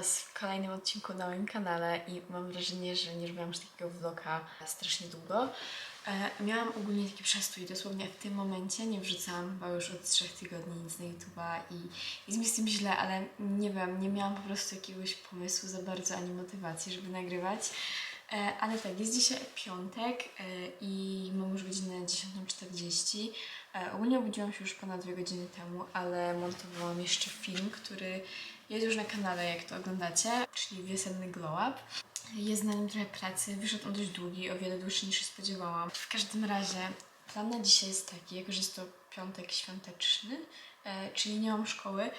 Was w kolejnym odcinku na moim kanale i mam wrażenie, że nie robiłam już takiego vloga strasznie długo. E, miałam ogólnie taki przestój, dosłownie w tym momencie nie wrzucałam chyba już od trzech tygodni nic na YouTube'a i jest mi z tym źle, ale nie wiem, nie miałam po prostu jakiegoś pomysłu za bardzo ani motywacji, żeby nagrywać. E, ale tak, jest dzisiaj piątek e, i mam już godzinę 10.40. E, ogólnie obudziłam się już ponad dwie godziny temu, ale montowałam jeszcze film, który jest już na kanale, jak to oglądacie, czyli Wiosenny Glow Up. Jest na nim trochę pracy, wyszedł on dość długi, o wiele dłuższy niż się spodziewałam. W każdym razie plan na dzisiaj jest taki, jako że jest to piątek świąteczny, e, czyli nie mam szkoły,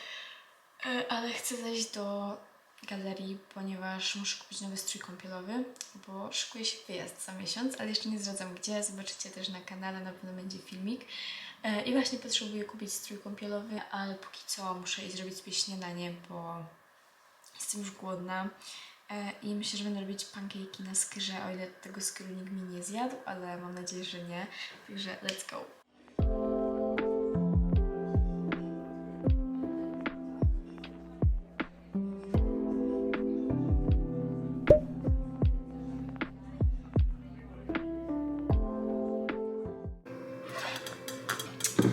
e, ale chcę zejść do galerii, ponieważ muszę kupić nowy strój kąpielowy, bo szykuje się wyjazd za miesiąc, ale jeszcze nie zdradzam gdzie, zobaczycie też na kanale, na pewno będzie filmik. E, I właśnie potrzebuję kupić strój kąpielowy, ale póki co muszę iść zrobić sobie śniadanie, bo jestem już głodna. E, I myślę, że będę robić pancake'i na skyrze, o ile tego skyru nikt mi nie zjadł, ale mam nadzieję, że nie. Także let's go.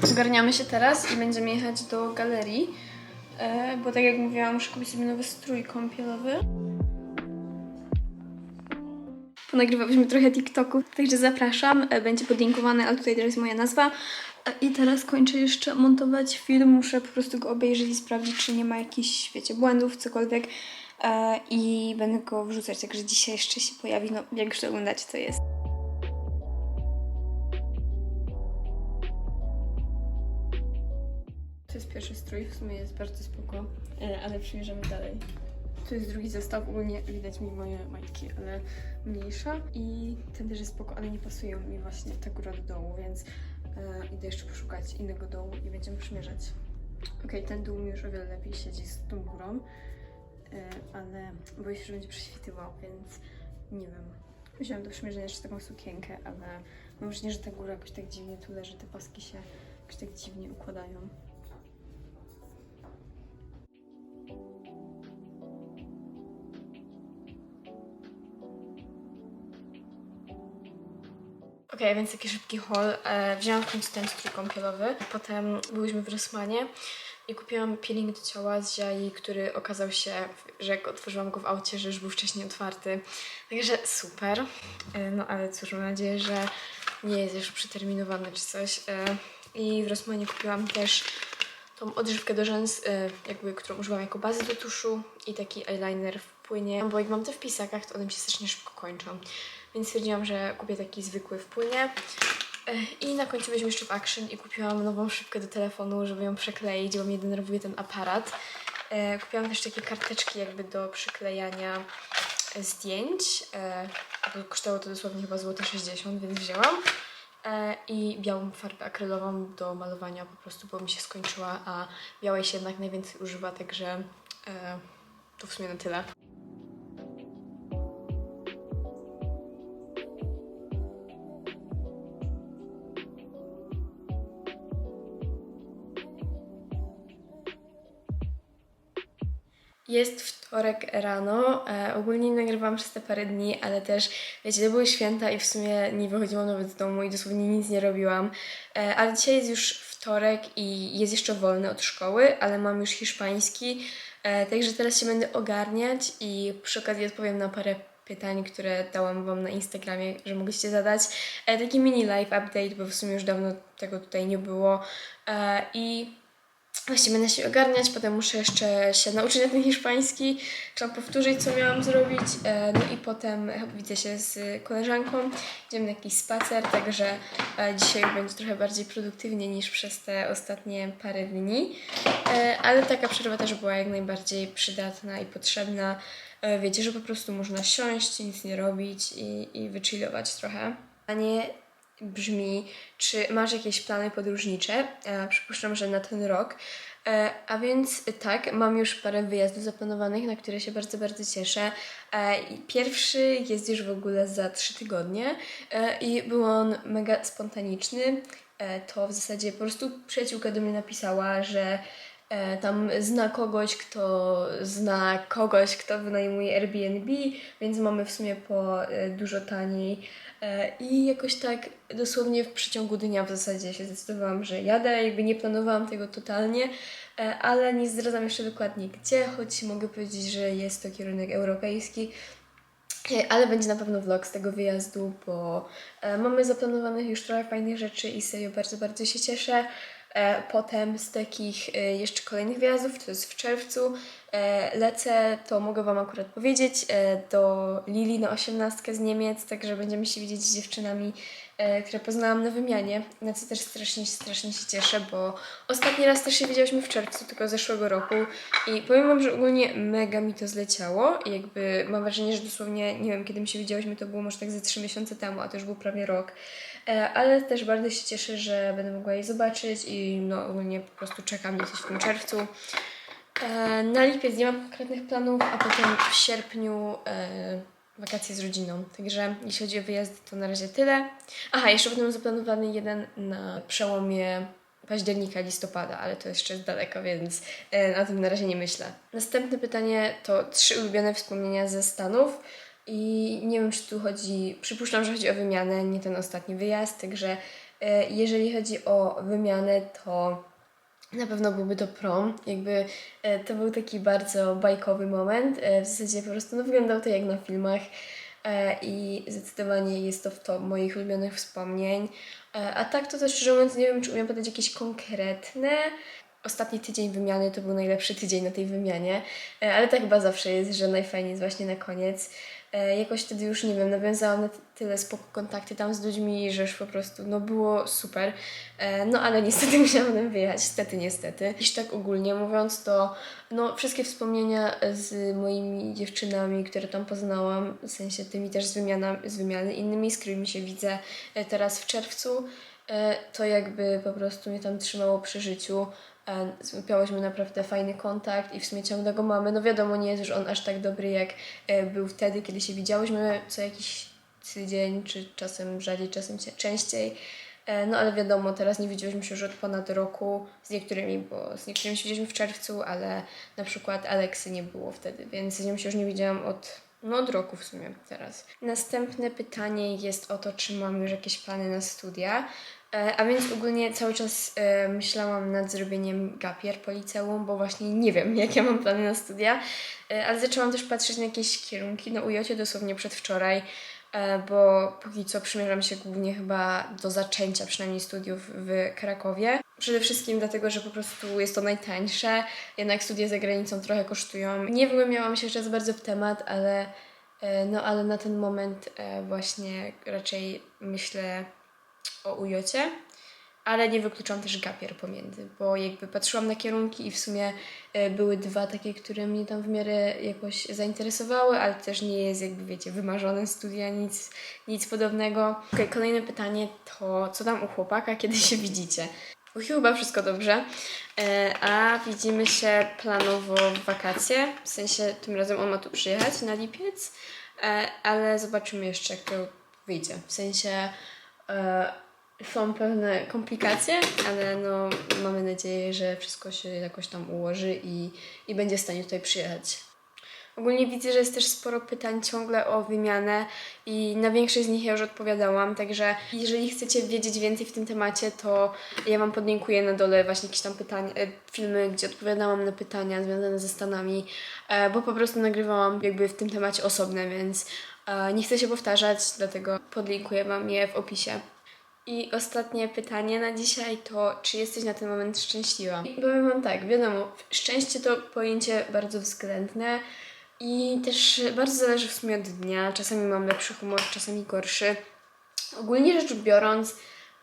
Zgarniamy się teraz i będziemy jechać do galerii, e, bo tak jak mówiłam, muszę kupić sobie nowy strój kąpielowy. Ponagrywałyśmy trochę TikToku, także zapraszam, e, będzie podlinkowany, ale tutaj jest moja nazwa. E, I teraz kończę jeszcze montować film, muszę po prostu go obejrzeć i sprawdzić, czy nie ma jakichś, wiecie, błędów, cokolwiek. I będę go wrzucać, także dzisiaj jeszcze się pojawi, no jak już oglądacie, to jest. Jest pierwszy strój, w sumie jest bardzo spoko, e, ale przymierzamy dalej. Tu jest drugi zestaw, ogólnie widać mi moje majtki, ale mniejsza i ten też jest spoko, ale nie pasują mi właśnie ta góra do dołu, więc e, idę jeszcze poszukać innego dołu i będziemy przymierzać. Okej, ten dół mi już o wiele lepiej siedzi z tą górą, e, ale boję się, że będzie prześwitywał, więc nie wiem. Wziąłem do przymierzenia jeszcze taką sukienkę, ale mam wrażenie, że ta góra jakoś tak dziwnie tu leży, te paski się jakoś tak dziwnie układają. Okej, więc taki szybki haul. E, wzięłam w końcu ten strój kąpielowy. Potem byliśmy w Rossmanie i kupiłam peeling do ciała z Jai, który okazał się, że jak otworzyłam go w aucie, że już był wcześniej otwarty. Także super. E, no ale cóż, mam nadzieję, że nie jest już przeterminowany czy coś. E, I w Rossmanie kupiłam też tą odżywkę do rzęs, jakby, którą używam jako bazę do tuszu i taki eyeliner w płynie, bo jak mam te w pisakach, to one mi się strasznie szybko kończą. Więc stwierdziłam, że kupię taki zwykły w płynie. E, I na końcu weźmiemy jeszcze w Action i kupiłam nową szybkę do telefonu, żeby ją przykleić, bo mnie denerwuje ten aparat. E, Kupiłam też takie karteczki jakby do przyklejania e, zdjęć. Kosztowało to dosłownie chyba złote 60, więc wzięłam. I białą farbę akrylową do malowania po prostu, bo mi się skończyła, a białej się jednak najwięcej używa, także to w sumie na tyle. Jest wtorek rano. E, ogólnie nagrywam przez te parę dni, ale też, wiecie, to były święta i w sumie nie wychodziłam nawet z domu i dosłownie nic nie robiłam. E, ale dzisiaj jest już wtorek i jest jeszcze wolny od szkoły, ale mam już hiszpański, e, także teraz się będę ogarniać i przy okazji odpowiem na parę pytań, które dałam Wam na Instagramie, że mogliście zadać. E, taki mini live update, bo w sumie już dawno tego tutaj nie było. E, I Właśnie będę się ogarniać, potem muszę jeszcze się nauczyć na ten hiszpański, trzeba powtórzyć, co miałam zrobić, e, no i potem widzę się z koleżanką, idziemy na jakiś spacer, także e, dzisiaj będzie trochę bardziej produktywnie niż przez te ostatnie parę dni, E, ale taka przerwa też była jak najbardziej przydatna i potrzebna. Wiecie, że po prostu można siąść, nic nie robić i, i wychillować trochę. A nie brzmi, czy masz jakieś plany podróżnicze? E, przypuszczam, że na ten rok. E, a więc tak, mam już parę wyjazdów zaplanowanych, na które się bardzo, bardzo cieszę. E, pierwszy jest już w ogóle za trzy tygodnie e, i był on mega spontaniczny. E, to w zasadzie po prostu przyjaciółka do mnie napisała, że tam zna kogoś, kto zna kogoś, kto wynajmuje Airbnb, więc mamy w sumie po e, dużo taniej. E, I jakoś tak dosłownie w przeciągu dnia w zasadzie się zdecydowałam, że jadę. Jakby nie planowałam tego totalnie, e, ale nie zdradzam jeszcze dokładnie gdzie, choć mogę powiedzieć, że jest to kierunek europejski. E, Ale będzie na pewno vlog z tego wyjazdu, bo e, mamy zaplanowanych już trochę fajnych rzeczy i serio bardzo, bardzo się cieszę. E, potem z takich e, jeszcze kolejnych wyjazdów, to jest w czerwcu, e, lecę, to mogę Wam akurat powiedzieć, do Lili na osiemnastkę z Niemiec, także będziemy się widzieć z dziewczynami, które poznałam na wymianie, na co też strasznie, strasznie się cieszę, bo ostatni raz też się widziałyśmy w czerwcu, tylko zeszłego roku. I powiem Wam, że ogólnie mega mi to zleciało i jakby mam wrażenie, że dosłownie, nie wiem, kiedy my się widziałyśmy, to było może tak ze trzy miesiące temu, a to już był prawie rok, ale też bardzo się cieszę, że będę mogła jej zobaczyć i no ogólnie po prostu czeka mnie coś w tym czerwcu. E, Na lipiec nie mam konkretnych planów, a potem w sierpniu e, wakacje z rodziną. Także jeśli chodzi o wyjazdy, to na razie tyle. Aha, jeszcze będę zaplanowany jeden na przełomie października, listopada, ale to jeszcze jest daleko, więc e, na tym na razie nie myślę. Następne pytanie to trzy ulubione wspomnienia ze Stanów. I nie wiem, czy tu chodzi, przypuszczam, że chodzi o wymianę, nie ten ostatni wyjazd, także e, jeżeli chodzi o wymianę, to na pewno byłby to prom. Jakby e, to był taki bardzo bajkowy moment. E, w zasadzie po prostu no, wyglądał to jak na filmach. I zdecydowanie jest to w to moich ulubionych wspomnień. A tak to też szczerze mówiąc nie wiem, czy umiem podać jakieś konkretne. Ostatni tydzień wymiany to był najlepszy tydzień na tej wymianie, ale tak chyba zawsze jest, że najfajniej jest właśnie na koniec. E, Jakoś wtedy już, nie wiem, nawiązałam na tyle spoko kontakty tam z ludźmi, że już po prostu, no było super. E, No ale niestety musiałam wyjechać, niestety, niestety. Jeśli tak ogólnie mówiąc, to no wszystkie wspomnienia z moimi dziewczynami, które tam poznałam, w sensie tymi też z, wymiana, z wymiany innymi, z którymi się widzę e, teraz w czerwcu, to jakby po prostu mnie tam trzymało przy życiu. Złapiałyśmy naprawdę fajny kontakt i w sumie ciągle go mamy. No wiadomo, nie jest już on aż tak dobry, jak e, był wtedy, kiedy się widziałyśmy co jakiś tydzień, czy czasem rzadziej, czasem cie- częściej. E, No ale wiadomo, teraz nie widzieliśmy się już od ponad roku z niektórymi, bo z niektórymi się widzieliśmy w czerwcu, ale na przykład Aleksy nie było wtedy, więc z nią się już nie widziałam od, no od roku w sumie teraz. Następne pytanie jest o to, czy mam już jakieś plany na studia. E, A więc ogólnie cały czas e, myślałam nad zrobieniem gapier po liceum, bo właśnie nie wiem, jakie mam plany na studia, E, ale zaczęłam też patrzeć na jakieś kierunki na UJ dosłownie przedwczoraj, bo póki co przymierzam się głównie chyba do zaczęcia przynajmniej studiów w Krakowie. Przede wszystkim dlatego, że po prostu jest to najtańsze, jednak studia za granicą trochę kosztują. Nie wgłębiałam się jeszcze bardzo w temat, ale no ale na ten moment właśnie raczej myślę o ujocie, ale nie wykluczam też gapier pomiędzy, bo jakby patrzyłam na kierunki i w sumie e, były dwa takie, które mnie tam w miarę jakoś zainteresowały, ale też nie jest jakby wiecie, wymarzone studia, nic, nic podobnego. Okej, kolejne pytanie to co tam u chłopaka, kiedy się widzicie? U chyba wszystko dobrze, e, a widzimy się planowo w wakacje, w sensie tym razem on ma tu przyjechać na lipiec, e, ale zobaczymy jeszcze jak to wyjdzie, w sensie są pewne komplikacje, ale no mamy nadzieję, że wszystko się jakoś tam ułoży i, i będzie w stanie tutaj przyjechać. Ogólnie widzę, że jest też sporo pytań ciągle o wymianę i na większość z nich ja już odpowiadałam, także jeżeli chcecie wiedzieć więcej w tym temacie, to ja Wam podlinkuję na dole właśnie jakieś tam pytań, e, filmy, gdzie odpowiadałam na pytania związane ze Stanami, e, bo po prostu nagrywałam jakby w tym temacie osobne, więc e, nie chcę się powtarzać, dlatego podlinkuję Wam je w opisie. I ostatnie pytanie na dzisiaj to, czy jesteś na ten moment szczęśliwa? I powiem Wam tak, wiadomo, szczęście to pojęcie bardzo względne i też bardzo zależy w sumie od dnia. Czasami mam lepszy humor, czasami gorszy. Ogólnie rzecz biorąc,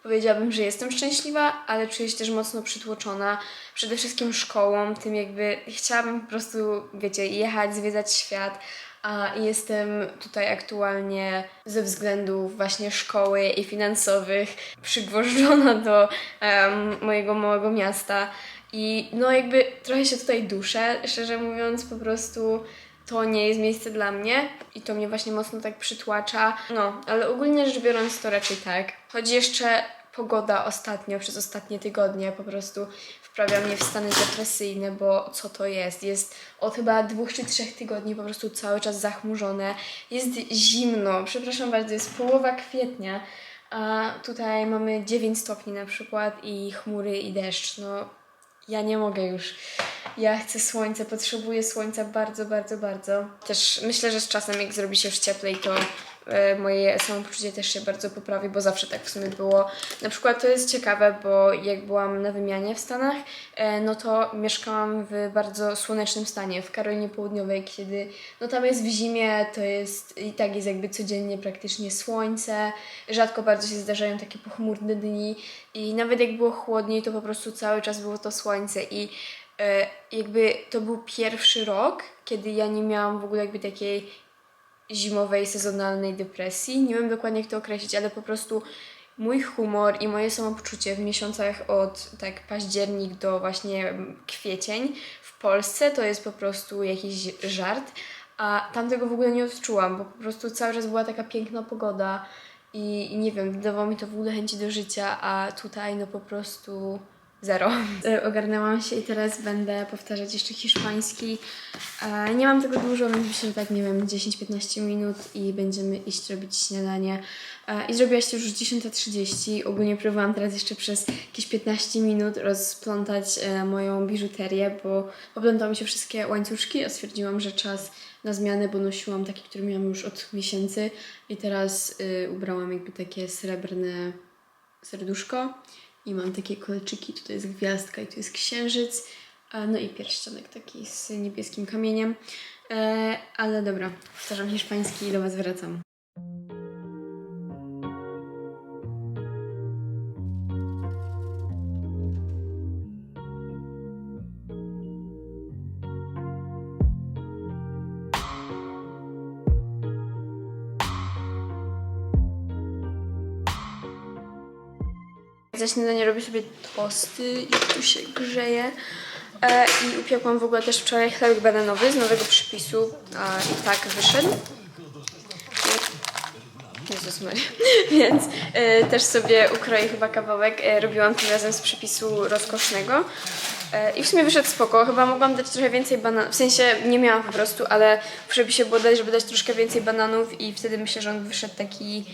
powiedziałabym, że jestem szczęśliwa, ale czuję się też mocno przytłoczona. Przede wszystkim szkołą, tym jakby chciałabym po prostu, wiecie, jechać, zwiedzać świat, a jestem tutaj aktualnie ze względów właśnie szkoły i finansowych przygwożdżona do em, mojego małego miasta. I no jakby trochę się tutaj duszę, szczerze mówiąc, po prostu to nie jest miejsce dla mnie i to mnie właśnie mocno tak przytłacza. No, ale ogólnie rzecz biorąc to raczej tak. Chodzi jeszcze pogoda ostatnio, przez ostatnie tygodnie po prostu wprawia mnie w stany depresyjne, bo co to jest? Jest od chyba dwóch czy trzech tygodni po prostu cały czas zachmurzone. Jest zimno, przepraszam bardzo, jest połowa kwietnia, a tutaj mamy 9 stopni na przykład i chmury i deszcz. No, ja nie mogę już. Ja chcę słońca, potrzebuję słońca bardzo, bardzo, bardzo. Też myślę, że z czasem, jak zrobi się już cieplej, to e, moje samopoczucie też się bardzo poprawi, bo zawsze tak w sumie było. Na przykład to jest ciekawe, bo jak byłam na wymianie w Stanach, e, no to mieszkałam w bardzo słonecznym stanie, w Karolinie Południowej, kiedy no tam jest w zimie, to jest i tak jest jakby codziennie praktycznie słońce, rzadko bardzo się zdarzają takie pochmurne dni i nawet jak było chłodniej, to po prostu cały czas było to słońce i jakby to był pierwszy rok, kiedy ja nie miałam w ogóle jakby takiej zimowej, sezonalnej depresji. Nie wiem dokładnie jak to określić, ale po prostu mój humor i moje samopoczucie w miesiącach od tak październik do właśnie kwiecień w Polsce to jest po prostu jakiś żart, a tam tego w ogóle nie odczułam, bo po prostu cały czas była taka piękna pogoda i, i nie wiem, dawało mi to w ogóle chęci do życia, a tutaj no po prostu zero. E, Ogarnęłam się i teraz będę powtarzać jeszcze hiszpański. E, Nie mam tego dużo, więc myślę, że tak, nie wiem, 10-15 minut i będziemy iść robić śniadanie. E, I zrobiła się już 10.30. Ogólnie próbowałam teraz jeszcze przez jakieś 15 minut rozplątać e, moją biżuterię, bo oplątały mi się wszystkie łańcuszki, a stwierdziłam, że czas na zmianę, bo nosiłam takie, które miałam już od miesięcy i teraz y, ubrałam jakby takie srebrne serduszko i mam takie kolczyki, tutaj jest gwiazdka i tu jest księżyc, no i pierścionek taki z niebieskim kamieniem. E, ale dobra, powtarzam hiszpański i do Was wracam. Za śniadanie robię sobie tosty, jak tu się grzeje. E, I upiekłam w ogóle też wczoraj chlebek bananowy z nowego przepisu. A, I tak wyszedł. Jezus Maria. Więc e, też sobie ukroję chyba kawałek. E, robiłam tym razem z przepisu rozkosznego. E, I w sumie wyszedł spoko. Chyba mogłam dać trochę więcej bananów. W sensie nie miałam po prostu, ale w przepisie było dać, żeby dać troszkę więcej bananów i wtedy myślę, że on wyszedł taki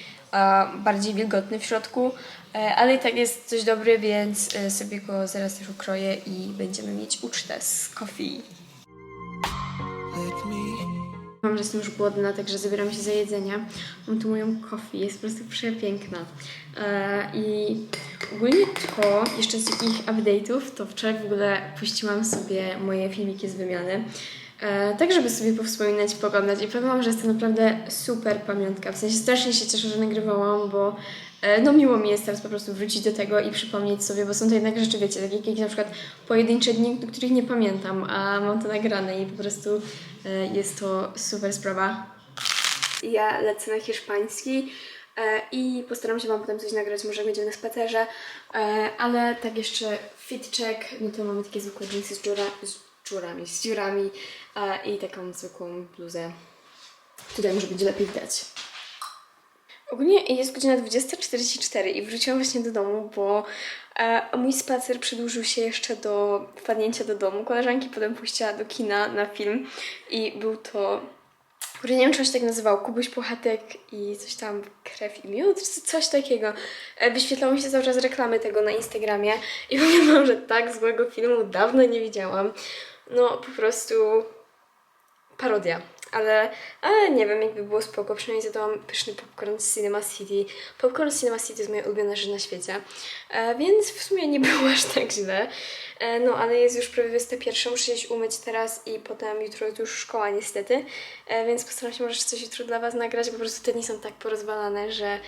bardziej wilgotny w środku. E, ale i tak jest coś dobry, więc e, sobie go zaraz też ukroję i będziemy mieć ucztę z coffee. Mam, że jestem już głodna, także zabieram się za jedzenie. Mam tu moją coffee, jest po prostu przepiękna. E, I ogólnie to, jeszcze z takich update'ów, to wczoraj w ogóle puściłam sobie moje filmiki z wymiany. Tak, żeby sobie powspominać, poglądać i powiem Wam, że jest to naprawdę super pamiątka. W sensie strasznie się cieszę, że nagrywałam, bo no miło mi jest teraz po prostu wrócić do tego i przypomnieć sobie, bo są to jednak rzeczy, wiecie, takie jakieś na przykład pojedyncze dni, których nie pamiętam, a mam to nagrane i po prostu e, jest to super sprawa. Ja lecę na hiszpański e, i postaram się Wam potem coś nagrać, może będziemy na spacerze, e, ale tak jeszcze fit check, no to mamy takie zwykłe z, dziura, z dziurami, z dziurami e, i taką zwykłą bluzę. Tutaj może będzie lepiej widać. Ogólnie jest godzina 20.44 i wróciłam właśnie do domu, bo e, mój spacer przedłużył się jeszcze do wpadnięcia do domu. Koleżanki potem puściła do kina na film i był to nie wiem, czy on się tak nazywał, Kubuś Puchatek i coś tam, Krew i Miód, coś takiego. E, Wyświetlało mi się cały czas reklamy tego na Instagramie i wam, że tak złego filmu dawno nie widziałam. No, po prostu parodia. Ale, ale nie wiem, jakby było spoko. Przynajmniej zjadłam pyszny popcorn z Cinema City. Popcorn z Cinema City jest moja ulubiona rzecz na świecie. E, więc w sumie nie było aż tak źle. E, no, ale jest już prawie 21. Muszę się umyć teraz i potem jutro już szkoła niestety. E, więc postaram się może coś jutro dla Was nagrać. Po prostu te dni są tak porozwalane, że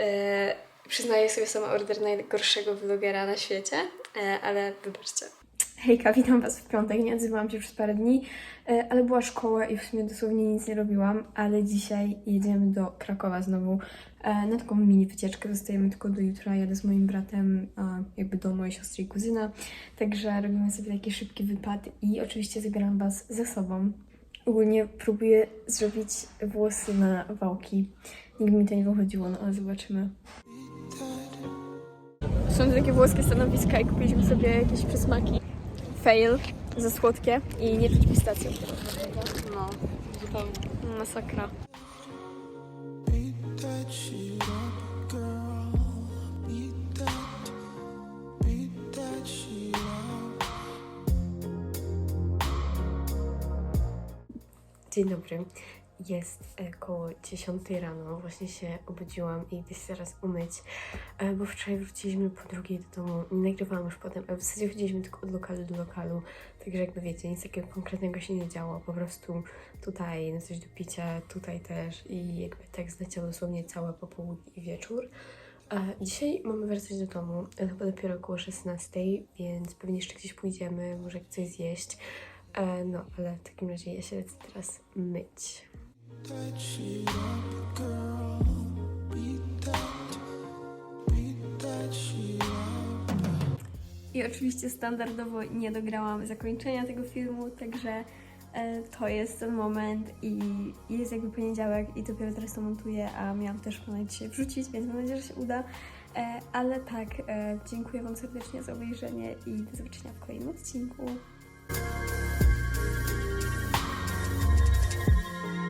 e, przyznaję sobie sama order najgorszego vlogera na świecie. E, ale wybaczcie. Hejka, witam Was w piątek. Nie odzywałam się już parę dni, e, ale była szkoła i w sumie dosłownie nic nie robiłam, ale dzisiaj jedziemy do Krakowa znowu e, na taką mini wycieczkę. Zostajemy tylko do jutra. Jadę z moim bratem jakby do mojej siostry i kuzyna, także robimy sobie taki szybki wypad i oczywiście zabieram Was ze sobą. Ogólnie próbuję zrobić włosy na wałki. Nigdy mi to nie wychodziło, no ale zobaczymy. Są takie włoskie stanowiska i kupiliśmy sobie jakieś przysmaki. Fail, za słodkie i nie czuć pistacją. No, zupełnie. Masakra. Dzień dobry. Jest koło 10 rano. Właśnie się obudziłam i idę się zaraz umyć, e, bo wczoraj wróciliśmy po drugiej do domu. Nie nagrywałam już potem, a w zasadzie chodziliśmy tylko od lokalu do lokalu, także jakby wiecie, nic takiego konkretnego się nie działo. Po prostu tutaj na coś do picia, tutaj też i jakby tak zleciał dosłownie całe popołudnie i wieczór. E, Dzisiaj mamy wracać do domu, e, chyba dopiero około 16, więc pewnie jeszcze gdzieś pójdziemy, może coś zjeść. No, ale w takim razie ja się lecę teraz myć. I oczywiście standardowo nie dograłam zakończenia tego filmu, także e, to jest ten moment i jest jakby poniedziałek i dopiero teraz to montuję, a miałam też planę dzisiaj wrzucić, więc mam nadzieję, że się uda. E, ale tak, e, dziękuję Wam serdecznie za obejrzenie i do zobaczenia w kolejnym odcinku.